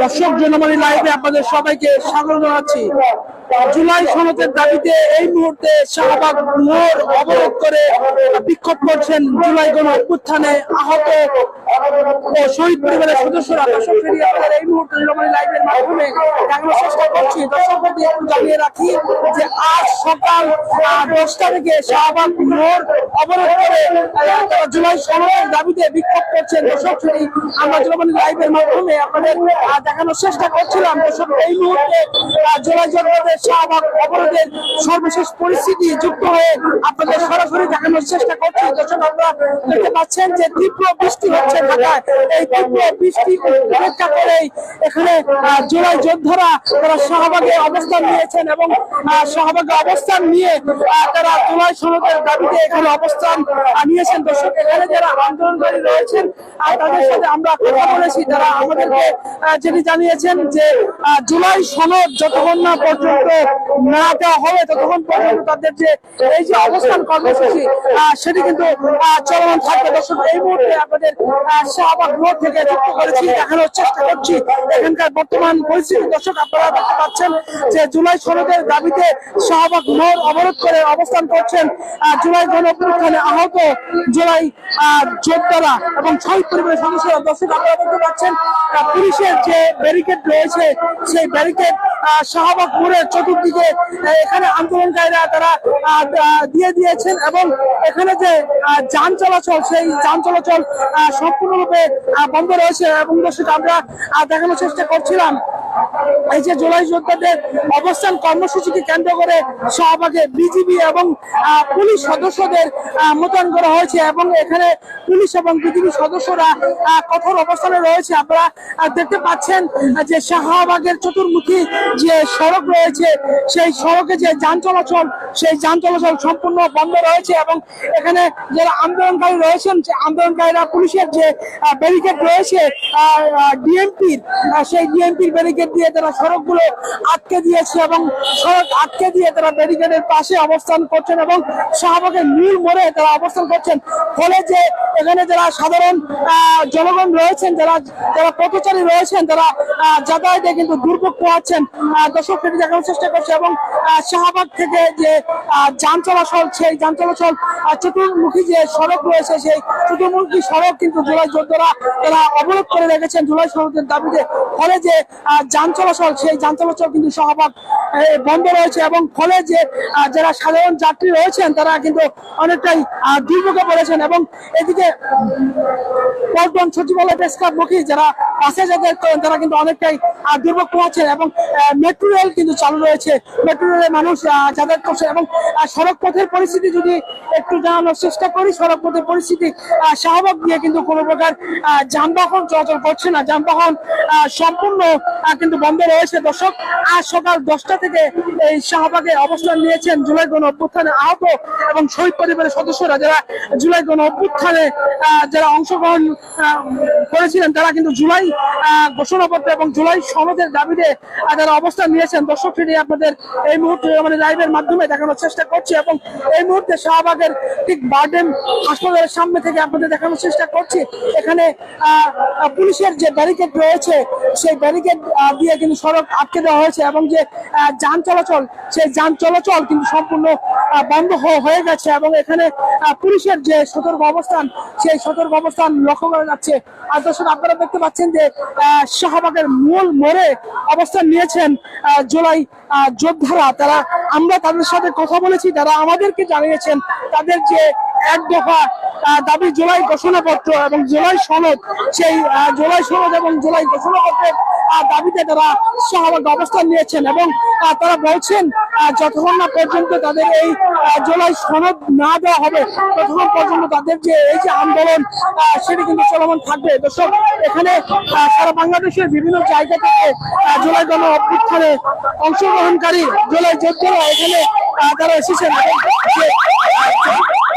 দর্শক জনমানি লাইভে আপনাদের সবাইকে স্বাগত জানাচ্ছি। জুলাই সনদের দাবিতে এই মুহূর্তে শাহবাগ মোড় অবরোধ করে বিক্ষোভ করছেন জুলাই গণ অভ্যুত্থানে আহত শহীদ পরিবারের সদস্যরা। দর্শক, ফেরিয়ে আপনাদের এই মুহূর্তে জনমণি লাইভের মাধ্যমে দেখানোর চেষ্টা করছি। দর্শকদের একটু জানিয়ে রাখি যে আজ সকাল দশটা থেকে শাহবাগ মোড় অবরোধ করে তারা জুলাই সনদের দাবিতে বিক্ষোভ করছেন। দর্শক, ফেরি আমরা জনমণি লাইভের মাধ্যমে আপনাদের দেখানোর চেষ্টা করছিলাম। দর্শক, এই মুহূর্তে জুলাই শাহবাগ আহ, যোদ্ধারা তারা অবস্থান নিয়েছেন এবং অবস্থান নিয়ে তারা জুলাই সনদের দাবিতে এখানে অবস্থান নিয়েছেন। দর্শক এখানে যারা আন্দোলনকারী রয়েছেন তাদের সাথে আমরা কথা বলেছি। তারা আমাদেরকে যেটি জানিয়েছেন যে জুলাই সনদ যতক্ষণ না পর্যন্ত না দেওয়া হবে ততক্ষণ পর্যন্ত তাদের যে এই যে অবস্থান কর্মসূচি সেটি কিন্তু চলমান থাকবে। দর্শক, এই মুহূর্তে আপনাদের শাহবাগ রোড থেকে যুক্ত করেছি, দেখানোর চেষ্টা করছি। এখানকার বর্তমান পরিস্থিতি। দর্শক, আপনারা দেখতে পাচ্ছেন যে জুলাই সনদের দাবিতে শাহবাগ মোড় অবরোধ করে অবস্থান করছেন জুলাই গণ আহত জুলাই যোদ্ধারা এবং শহীদ পরিবারের সদস্যরা। দর্শক, আপনারা দেখতে পাচ্ছেন পুলিশের যে ব্যারিকেড রয়েছে, সেই ব্যারিকেড শাহবাগ মোড়ের চতুর্দিকে এখানে আন্দোলনকারীরা তারা দিয়ে দিয়েছেন এবং এখানে যে যান চলাচল, সেই যান চলাচল সম্পূর্ণরূপে বন্ধ রয়েছে এবং দর্শক আমরা দেখানোর চেষ্টা করছিলাম। এই যে জুলাই যোদ্ধাদের অবস্থান কর্মসূচিকে কেন্দ্র করে শাহবাগে বিজিবি এবং পুলিশ সদস্যদের মোতায়েন করা হয়েছে এবং এখানে পুলিশ এবং বিজিবি সদস্যরা কঠোর অবস্থানে রয়েছে। আপনারা দেখতে পাচ্ছেন যে শাহবাগের চতুর্মুখী যে সড়ক রয়েছে, সেই সড়কে যে যান চলাচল সেই যান চলাচল সম্পূর্ণ বন্ধ রয়েছে এবং এখানে যারা আন্দোলনকারী রয়েছেন, যে আন্দোলনকারীরা পুলিশের যে ব্যারিকেড রয়েছে ডিএমপির সেই ডিএমপির ব্যারিকেড দিয়ে তারা সড়কগুলো আটকে দিয়েছে এবং সড়ক আটকে দিয়ে তারা ব্যারিকেডের পাশে অবস্থান করছেন এবং শাহবাগের মূল মোড়ে তারা অবস্থান করছেন। ফলে যে এখানে যারা সাধারণ জনগণ রয়েছেন, যারা যারা পথচারী রয়েছেন, তারা যাতায়াতে কিন্তু দুর্ভোগ পোহাচ্ছেন। দর্শক, সেটি দেখানোর চেষ্টা করছে এবং শাহবাগ থেকে যে যান চলাচল সেই যান চলাচল চতুর্মুখী যে সড়ক রয়েছে, সেই চতুর্মুখী সড়ক কিন্তু জুলাই যোদ্ধারা তারা অবরোধ করে রেখেছেন জুলাই সড়কের দাবিতে। ফলে যে যান চলাচল সেই যান চলাচল কিন্তু শাহবাগ বন্ধ রয়েছে এবং ফলে যে যারা সাধারণ যাত্রী রয়েছেন, তারা কিন্তু অনেকটাই দুর্ভোগে পড়েছেন এবং এদিকে পল্টন সচিবালয় প্রেস মুখী যারা যাতায়াত করেন তারা কিন্তু অনেকটাই দুর্ভোগ পোহাচ্ছেন এবং মেট্রো রেল কিন্তু চালু রয়েছে। মেট্রো রেলে মানুষ যাতায়াত করছে এবং সড়ক পথের পরিস্থিতি যদি একটু জানানোর চেষ্টা করি, সড়ক পথের পরিস্থিতি শাহবাগ দিয়ে কিন্তু কোনো প্রকার যানবাহন চলাচল করছে না। যানবাহন সম্পূর্ণ কিন্তু বন্ধ রয়েছে। দর্শক, আজ সকাল দশটা থেকে এই শাহবাগে অবস্থান নিয়েছেন জুলাই গণ অভ্যুত্থানে আহত এবং শহীদ পরিবারের সদস্যরা যারা জুলাই গণ অভ্যুত্থানে যারা অংশগ্রহণ করেছিলেন, তারা কিন্তু জুলাই ঘোষণাপত্র এবং জুলাই সনদের দাবিতে যারা অবস্থান নিয়েছেন, দর্শক ফিরে আপনাদের এই মুহূর্তে আমাদের লাইভের মাধ্যমে দেখানোর চেষ্টা করছি এবং এই মুহূর্তে শাহবাগের ঠিক বার্ডেন হাসপাতালের সামনে থেকে আপনাদের দেখানোর চেষ্টা করছি। এখানে পুলিশের যে ব্যারিকেড রয়েছে, সেই ব্যারিকেড দিয়ে কিন্তু সড়ক আটকে দেওয়া হয়েছে এবং যে যান চলাচল, সেই যান চলাচল কিন্তু সম্পূর্ণ বন্ধ হয়ে গেছে এবং এখানে পুলিশের যে সতর্ক অবস্থান, সেই সতর্ক অবস্থান লক্ষ্য করা যাচ্ছে। আর দর্শক, আপনারা দেখতে পাচ্ছেন যে আহ, শাহবাগের মূল মোড়ে অবস্থান নিয়েছেন জোলাই যোদ্ধারা। তারা আমরা তাদের সাথে কথা বলেছি তারা আমাদেরকে জানিয়েছেন তাদের যে এক দফা দাবি জুলাই ঘোষণাপত্র এবং জুলাই সনদ সেই জুলাই সনদ এবং জুলাই ঘোষণাপত্রের দাবিতে তারা শাহবাগ অবস্থান নিয়েছেন এবং তারা বলছেন যতক্ষণ না পর্যন্ত তাদের এই জুলাই সনদ না দেওয়া হবে, ততক্ষণ পর্যন্ত তাদের যে এই যে আন্দোলন সেটি কিন্তু চলমান থাকবে। দর্শক, এখানে সারা বাংলাদেশের বিভিন্ন জায়গা থেকে জুলাই গণ অভ্যুত্থানে অংশগ্রহণকারী জুলাই যোদ্ধারা এখানে তারা এসেছেন এবং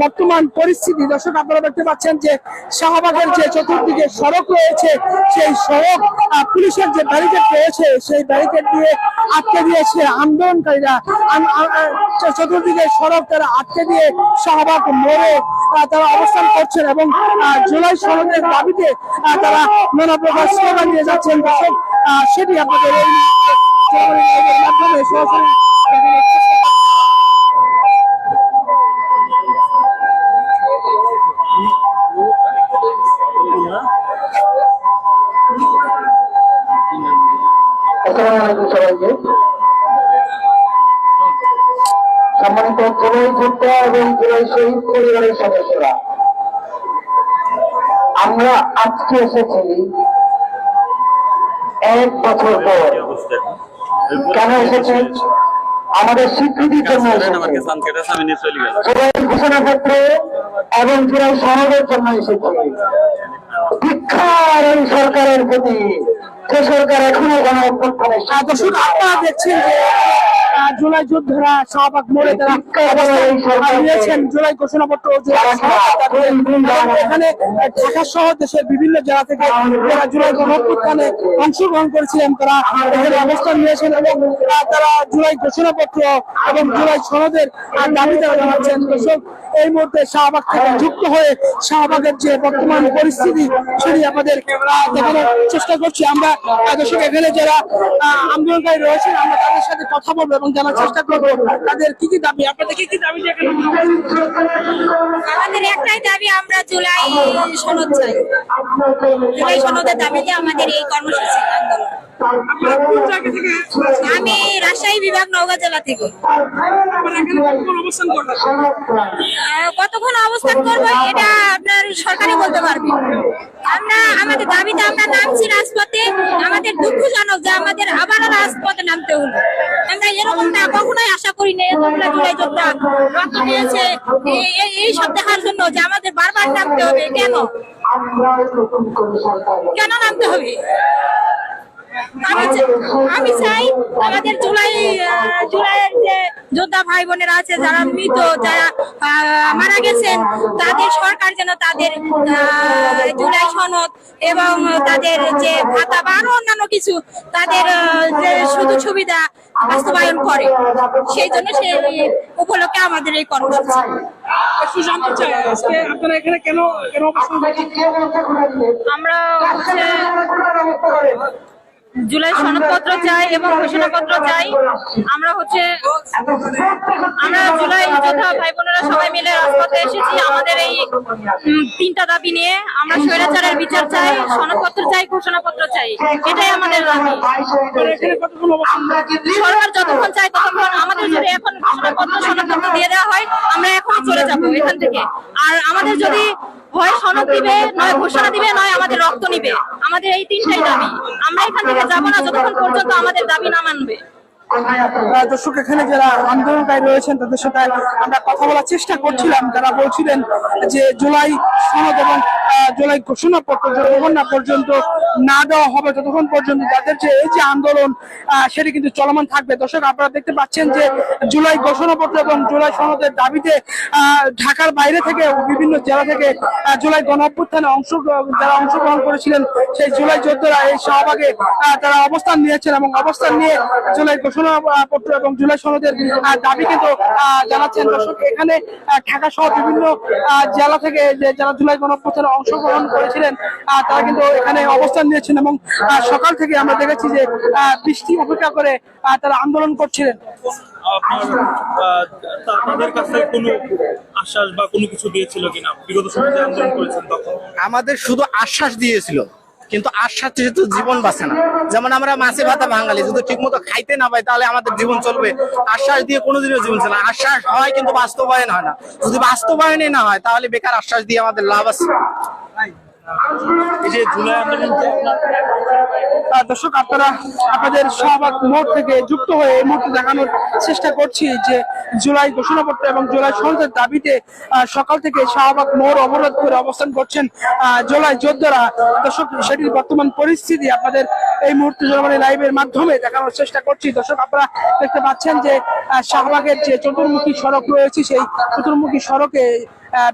বর্তমান পরিস্থিতি। দর্শক, আপনারা দেখতে পাচ্ছেন যে শাহবাগের যে চতুর্দিকে সড়ক রয়েছে, সেই সড়ক পুলিশের যে ব্যারিকেড রয়েছে, সেই ব্যারিকেড দিয়ে আটকে দিয়েছে আন্দোলনকারীরা। চতুর্দিকে সড়ক তারা আটকে দিয়ে শাহবাগ মোড়ে তারা অবস্থান করছেন এবং জুলাই সনদের দাবিতে তারা নানা প্রকার স্লোগান দিয়ে যাচ্ছেন। দর্শক সেটি আপনাদের এই মাধ্যমে সরাসরি সম্মানিত পরিবারের সদস্যরা আমরা আজকে এসেছি এক বছর পর কেন এসেছি আমাদের স্বীকৃতির জন্য জুলাই ঘোষণাপত্র এবং সনদের জন্য এসেছি। শিক্ষার সরকারের প্রতি যে সরকার এখনও গণ অভ্যুত্থানের দর্শক আপনারা দেখছেন যে জুলাই যোদ্ধারা শাহবাগ মোড়ে তারা অবস্থান জুলাই ঘোষণাপত্র ও জুলাই সনদের দাবিতে। এবং এখানে ঢাকা সহ দেশের বিভিন্ন জেলা থেকে যারা জুলাই গণঅভ্যুত্থানে অংশগ্রহণ করেছিলেন তারা এখানে অবস্থান নিয়েছেন এবং তারা জুলাই ঘোষণাপত্র এবং জুলাই সনদের দাবি তারা জানাচ্ছেন দর্শক এই মুহূর্তে শাহবাগ থেকে যুক্ত হয়ে শাহবাগের যে বর্তমান পরিস্থিতি, সেটি আমাদের দেখানোর চেষ্টা করছি। আমরা দর্শক এখানে যারা আন্দোলনকারী রয়েছেন, আমরা তাদের সাথে কথা বলব এবং জানার চেষ্টা করব তাদের কি কি দাবি, আপনাদের কি কি দাবি আমাদের একটাই দাবি, আমরা জুলাই সনদ চাই। জুলাই সনদের দাবিতে আমাদের এই কর্মসূচি আন্দোলন। আমি রাজশাহী বিভাগ নওগাঁ জেলা থেকে। কতক্ষণ অবস্থান করব? এটা আপনার সরকারই বলতে পারবে। আমরা আমাদের দাবিতে আমরা নামছি রাজপথে। আমাদের দুঃখজনক যে আমাদের আবার রাজপথে নামতে হলো। আমরা এরকমটা কখনোই আশা করি না তোমরা জুলাই যোদ্ধা রক্ত দিয়েছে এই- এই- এই সব দেখার জন্য যে আমাদের বারবার নামতে হবে। কেন? কেন নামতে হবে? আমি চাই আমাদের জুলাই আহ, জুলাইয়ের যে যোদ্ধা ভাই বোনেরা আছে যারা মৃত যারা আহ, মারা গেছেন তাদের সরকার যেন তাদের আহ, জুলাই সনদ এবং তাদের যে ভাতা বা আরও অন্যান্য কিছু তাদের যে সুযোগ সুবিধা বাস্তবায়ন করে সেই জন্য সেই উপলক্ষে আমাদের এই কর্মসূচি। আমরা হচ্ছে জুলাই সনদপত্র চাই এবং ঘোষণাপত্র চাই। আমরা হচ্ছে, আমরা জুলাই যোদ্ধা ভাই বোনেরা সবাই মিলে রাজপথে এসেছি। আমাদের এই তিনটা দাবি নিয়ে আমরা স্বৈরাচারের বিচার চাই, সনদপত্র চাই, ঘোষণাপত্র চাই। এটাই আমাদের দাবি। সরকার যতক্ষণ চাই ততক্ষণ আমাদের যদি এখন ঘোষণাপত্র, সনদপত্র দিয়ে দেওয়া হয়, আমরা এখনই চলে যাব এখান থেকে। আর আমাদের যদি হয় সনদ দিবে, নয় ঘোষণা দিবে, নয় আমাদের রক্ত নিবে। আমাদের এই তিনটাই দাবি। আমরা এখান থেকে যাব না যতক্ষণ পর্যন্ত আমাদের দাবি না মানবে। দর্শক, এখানে যারা আন্দোলনকারী রয়েছেন, তাদের সাথে আমরা কথা বলার চেষ্টা করছিলাম। তারা বলছিলেন যে জুলাই সনদ এবং জুলাই ঘোষণাপত্র যতক্ষণ না পর্যন্ত না দেওয়া হবে ততক্ষণ পর্যন্ত তাদের যে এই যে আন্দোলন সেটি কিন্তু চলমান থাকবে। দর্শক আপনারা দেখতে পাচ্ছেন যে জুলাই ঘোষণাপত্র এবং জুলাই সনদের দাবিতে ঢাকার বাইরে থেকে বিভিন্ন জেলা থেকে জুলাই গণ অভ্যুত্থানে অংশ যারা অংশগ্রহণ করেছিলেন সেই জুলাই যোদ্ধারা এই আহ, তারা অবস্থান নিয়েছেন এবং অবস্থান নিয়ে জুলাই ঘোষণাপত্র এবং জুলাই সনদের দাবি কিন্তু জানাচ্ছেন। দর্শক এখানে ঢাকা সহ বিভিন্ন জেলা থেকে যারা জুলাই গণঅভ্যুত্থানে অংশগ্রহণ করেছিলেন তারা কিন্তু এখানে অবস্থান নিয়েছেন এবং আহ, সকাল থেকে আমরা দেখেছি যে আহ, বৃষ্টি অপেক্ষা করে আহ, তারা আন্দোলন করছিলেন। তাদের কাছে কোনো আশ্বাস বা কোনো কিছু দিয়েছিল কিনা? বিগত সময় আন্দোলন করেছেন তখন? আমাদের শুধু আশ্বাস দিয়েছিল। কিন্তু আশ্বাস সাথে জীবন বাঁচে না। যেমন আমরা মাছে ভাতা বাঙালি, যদি ঠিক মতো খাইতে না পাই, তাহলে আমাদের জীবন চলবে। আশ্বাস দিয়ে কোনোদিনও জীবন চলে না। আশ্বাস হয় কিন্তু বাস্তবায়ন হয় না। যদি বাস্তবায়নই না হয়, তাহলে বেকার আশ্বাস দিয়ে আমাদের লাভ আছে। দর্শক, আপনারা আপনাদের শাহবাগ মোড় থেকে যুক্ত হয়ে মুহূর্তে দেখানোর চেষ্টা করছি যে জুলাই ঘোষণাপত্র এবং জুলাই দাবিতে সকাল থেকে মোড় অবরোধ করে অবস্থান করছেন জুলাই যোদ্ধারা। দর্শক, সেটির বর্তমান পরিস্থিতি আপনাদের এই মুহূর্তে জনগণের লাইভের মাধ্যমে দেখানোর চেষ্টা করছি। দর্শক, আপনারা দেখতে পাচ্ছেন যে শাহবাগের যে চতুর্মুখী সড়ক রয়েছে, সেই চতুর্মুখী সড়কে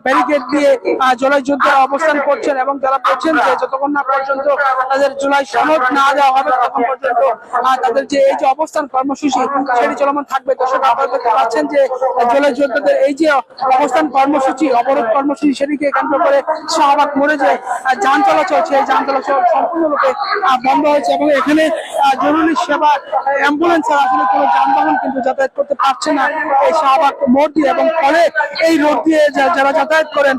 ব্যারিকেড দিয়ে জুলাই যোদ্ধারা অবস্থান করছেন এবং তারা বলছেন যে যতক্ষণ না পর্যন্ত তাদের জুলাই সনদ না দেওয়া হবে, ততক্ষণ পর্যন্ত তাদের যে এই যে অবস্থান কর্মসূচি, সেটি চলমান থাকবে। দর্শক, আপনারা পাচ্ছেন যে জুলাই যোদ্ধাদের এই যে অবস্থান কর্মসূচি, অবরোধ কর্মসূচি, সেটিকে কেন্দ্র করে শাহবাগ মোড়ে যে যান চলাচল, সেই যান চলাচল সম্পূর্ণরূপে বন্ধ হয়েছে এবং এখানে জরুরি সেবা অ্যাম্বুলেন্স আসলে কোনো যানবাহন কিন্তু যাতায়াত করতে পারছে না এই শাহবাগ মোড় দিয়ে এবং ফলে এই রোড দিয়ে যা- যারা যাতায়াত করেন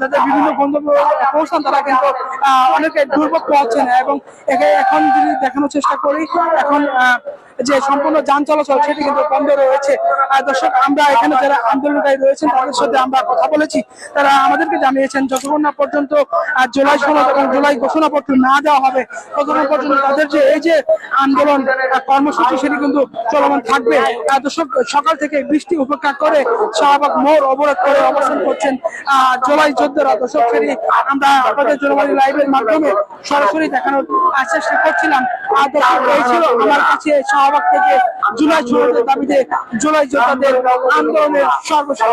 যাদের বিভিন্ন গন্তব্য পৌঁছান, তারা কিন্তু অনেকে দুর্ভোগ পাচ্ছেন এবং এখন যদি দেখানোর চেষ্টা করি, এখন যে সম্পূর্ণ যান চলাচল সেটি কিন্তু বন্ধ রয়েছে। আর দর্শক, আমরা এখানে যারা আন্দোলনকারী রয়েছেন, তাদের সাথে আমরা কথা বলেছি। তারা আমাদেরকে জানিয়েছেন, যতক্ষণ না পর্যন্ত জুলাই এবং জুলাই ঘোষণাপত্র না দেওয়া হবে, ততক্ষণ পর্যন্ত তাদের যে, এই যে আন্দোলন কর্মসূচি, সেটি কিন্তু চলমান থাকবে। দর্শক, সকাল থেকে বৃষ্টি উপেক্ষা করে শাহবাগ মোড় অবরোধ করে অবস্থান করছেন জুলাই যোদ্ধারা। দর্শক, সেটি আমরা আপনাদের জনগণের লাইভের মাধ্যমে সরাসরি দেখানোর চেষ্টা করছিলাম। আমার কাছে শাহবাগ থেকে জুলাই সনদের দাবিতে জুলাই যোদ্ধাদের আন্দোলনের সর্বশেষ